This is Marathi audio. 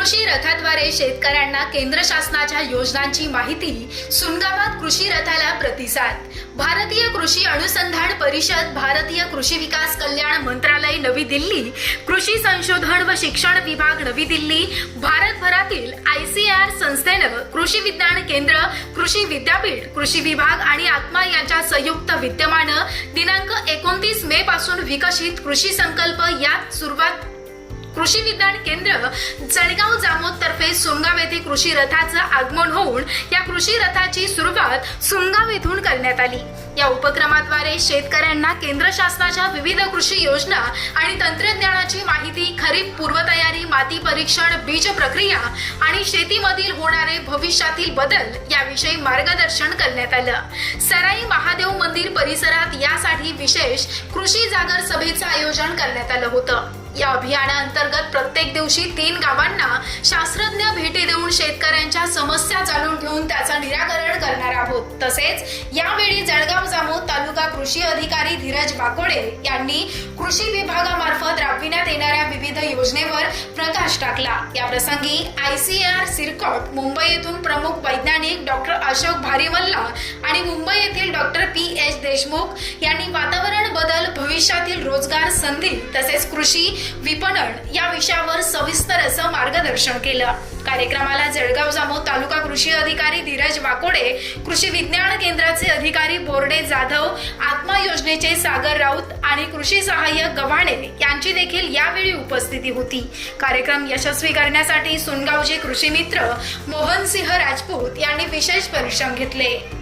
कृषी रथाद्वारे शेतकऱ्यांना केंद्र शासनाच्या योजनांची माहिती सुनगावात कृषी रथाला प्रतिसाद. भारतीय कृषी अनुसंधान परिषद भारतीय कृषी विकास कल्याण मंत्रालय नवी दिल्ली कृषी संशोधन व शिक्षण विभाग नवी दिल्ली भारतभरातील आय सी आर संस्थेनं कृषी विज्ञान केंद्र कृषी विद्यापीठ कृषी विभाग आणि आत्मा यांच्या संयुक्त विद्यमानं दिनांक एकोणतीस मे पासून विकसित कृषी संकल्प यात सुरुवात कृषी विज्ञान केंद्र जळगाव जामोद तर्फे सुनगाव येथे कृषी रथाचं आगमन होऊन या कृषी रथाची सुरुवात सुनगाव येथून करण्यात आली. या उपक्रमाद्वारे शेतकऱ्यांना केंद्र शासनाच्या विविध कृषी योजना आणि तंत्रज्ञानाची माहिती खरीप पूर्वतयारी माती परीक्षण बीज प्रक्रिया आणि शेतीमधील होणारे भविष्यातील बदल याविषयी मार्गदर्शन करण्यात आलं. सराई महादेव मंदिर परिसरात यासाठी विशेष कृषी जागर सभेचं आयोजन करण्यात आलं होतं. या अभियानाअंतर्गत प्रत्येक दिवशी तीन गावांना शास्त्रज्ञ भेटी देऊन शेतकऱ्यांच्या समस्या जाणून घेऊन त्याचं निराकरण करणार आहोत. तसेच यावेळी जळगाव कृषी अधिकारी धीरज बाकोडे यांनी कृषी विभागामार्फत राबविण्यात येणाऱ्या विविध योजनेवर प्रकाश टाकला. या प्रसंगी I C R CIRCOT Mumbai येथून प्रमुख वैज्ञानिक डॉक्टर अशोक भारीवल्ला आणि मुंबई येथील डॉक्टर पी एच देशमुख यांनी वातावरण बदल रोजगार संधी तसेच कृषी विपणन या विषयावर सविस्तर असं मार्गदर्शन केलं. कार्यक्रमाला जळगाव जामोद तालुका कृषी अधिकारी धीरज वाकोडे कृषी विज्ञान केंद्राचे अधिकारी बोर्डे जाधव आत्मा योजनेचे सागर राऊत आणि कृषी सहाय्यक गव्हाणे यांची देखील यावेळी उपस्थिती होती. कार्यक्रम यशस्वी करण्यासाठी सुनगावचे कृषी मित्र मोहन सिंह राजपूत यांनी विशेष परिश्रम घेतले.